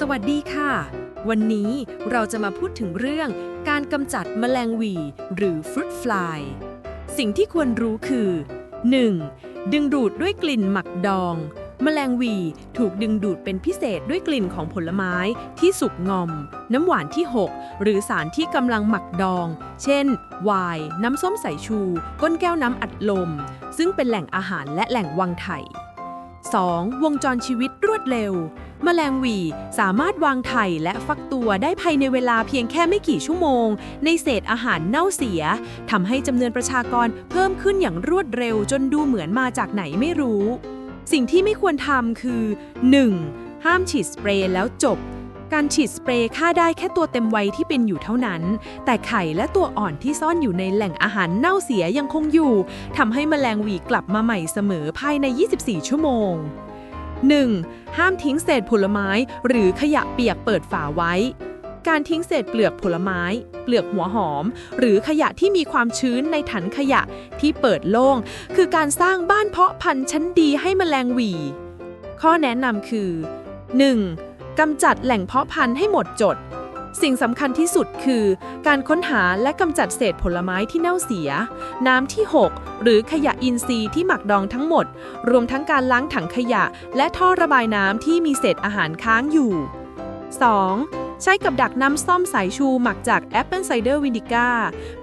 สวัสดีค่ะ วันนี้เราจะมาพูดถึงเรื่องการกำจัดแมลงวีหรือฟรุตฟลาย สิ่งที่ควรรู้คือ 1. ดึงดูดด้วยกลิ่นหมักดอง แมลงวีถูกดึงดูดเป็นพิเศษด้วยกลิ่นของผลไม้ที่สุกงอม น้ำหวานที่ 6 หรือสารที่กำลังหมักดอง เช่นไวน์น้ำส้มสายชู ก้นแก้วน้ำอัดลม ซึ่งเป็นแหล่งอาหารและแหล่งวังไข่ 2. วงจรชีวิตรวดเร็ว แมลงหวีสามารถวางไข่และฟักตัวได้ภายในเวลาเพียงแค่ไม่กี่ชั่วโมง ในเศษอาหารเน่าเสียทำให้จำนวนประชากรเพิ่มขึ้นอย่างรวดเร็วจนดูเหมือนมาจากไหนไม่รู้ สิ่งที่ไม่ควรทำคือ 1. ห้ามฉีดสเปรย์แล้วจบ การฉีดสเปรย์ฆ่าได้แค่ตัวเต็มวัยที่เป็นอยู่เท่านั้น แต่ไข่และตัวอ่อนที่ซ่อนอยู่ในแหล่งอาหารเน่าเสียยังคงอยู่ทำให้แมลงหวีกลับมาใหม่เสมอภายใน 24 ชั่วโมง 1. ห้ามทิ้งเศษผลไม้หรือขยะเปียกเปิดฝาไว้ การทิ้งเศษเปลือกผลไม้ เปลือกหัวหอม หรือขยะที่มีความชื้นในถังขยะที่เปิดโล่ง คือการสร้างบ้านเพาะพันธุ์ชั้นดีให้แมลงหวี ข้อแนะนำคือ 1. กำจัดแหล่งเพาะพันธุ์ให้หมดจด สิ่งสำคัญที่สุดคือ การค้นหาและกำจัดเศษผลไม้ที่เน่าเสีย น้ำที่ 6 หรือขยะอินทรีย์ที่หมักดองทั้งหมด รวมทั้งการล้างถังขยะ และท่อระบายน้ำที่มีเศษอาหารค้างอยู่ 2. ใช้กับดักน้ำส้มสายชูหมักจากแอปเปิลไซเดอร์วินิก้า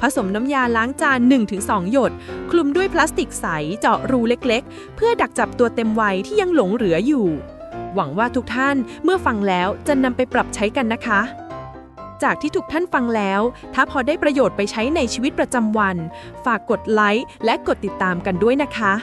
ผสมน้ำยาล้างจาน 1-2 หยด คลุมด้วยพลาสติกใสเจาะรูเล็กๆ เพื่อดักจับตัวเต็มวัยที่ยังหลงเหลืออยู่ หวังว่าทุกท่านเมื่อฟังแล้วจะนำไปปรับใช้กันนะคะ จากที่ทุกท่านฟังแล้ว ถ้าพอได้ประโยชน์ไปใช้ในชีวิตประจำวัน ฝากกดไลค์และกดติดตามกันด้วยนะคะ